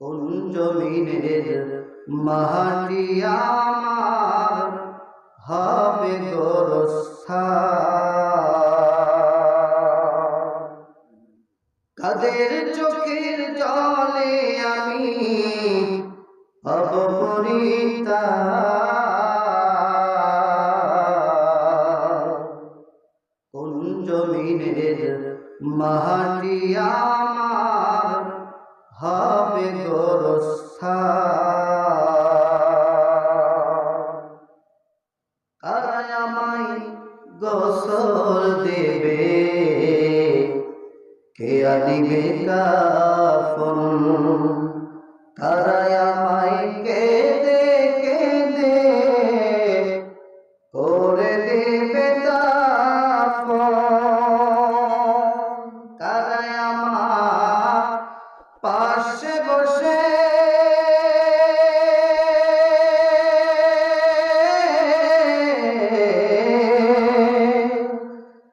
কোন জমিনের মাটি আমার হবে গোরস্থান। কাদের চোখের জলে আমি অবপরিতা কোন জমিনের মাটি আমার হবে গোরস্থান। কারায় আমায় গোসল দেবে। কে আনিবে কাফন? কারায়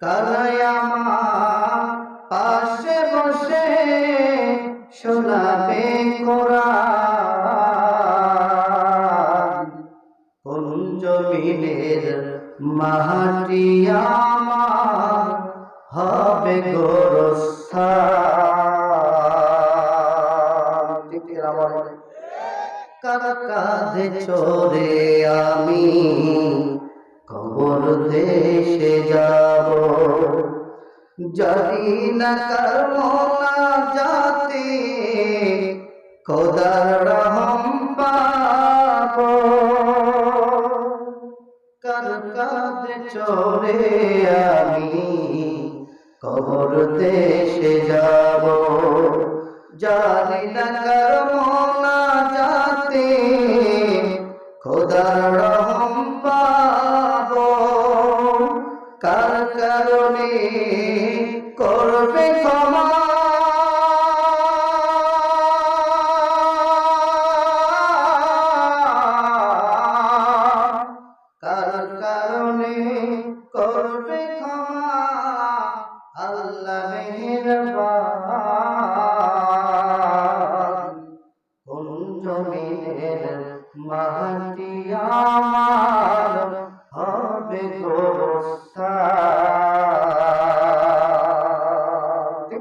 কারায় আমার পাশে বসে শোনাবে কোরআন। কোন জমিনের মাটি আমার হবে গোরস্থান। কার কাঁধে চড়ে আমি কবর দেশে যাব। জানি না কার মোনা যাতে খোদার রহম পাব। কার কাঁধে চড়ে আমি কবর দেশে যাব। জানি না কার মোনা যাতে খোদার করবে ক্ষমা। কার কারণে করবে ক্ষমা? আল্লাহ মেহেরবান। কোন জমিনের মাটি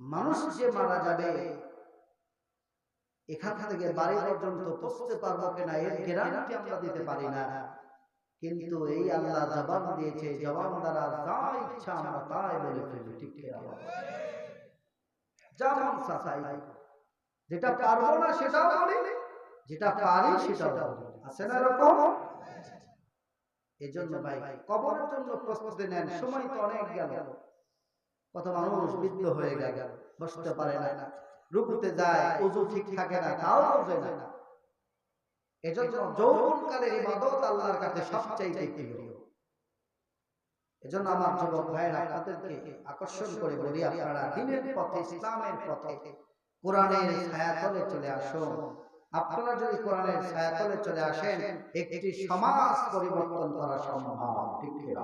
মানুষ যে মারা যাবে, এখান থেকে বাড়ি পর্যন্ত পৌঁছতে পারব কিনা এর গ্যারান্টি আমরা দিতে পারি না। কিন্তু এই আল্লাহ জবাব দিয়েছে জবাব দ্বারা যা ইচ্ছা আমরা তাই বলে ফেলি ঠিক যেটা পারব না সেটাও বলি, যেটা পারি সেটাও বলি। আছে না এরকম? এজন্য ভাই, কবরের জন্য প্রস্তুতি নেন, সময় তো অনেক গেল। কত মানুষ বৃদ্ধ হয়ে গেল বসতে পারে না। রুকুতে যায় উজু ঠিক থাকে না তাও বোঝে না। এজন্য যৌবনকালের ইবাদত আল্লাহর কাছে সবচাইতে প্রিয়। এজন্য আমার যুবক ভাইরা আপনাদেরকে আকর্ষণ করে বলি আপনারা দিনের পথে ইসলামের পথে কোরআনের ছায়াতলে চলে আসুন। আপনারা যদি কোরআনের ছায়াতলে চলে আসেন একটি সমাজ পরিবর্তন করা সম্ভব। ঠিক ঠিক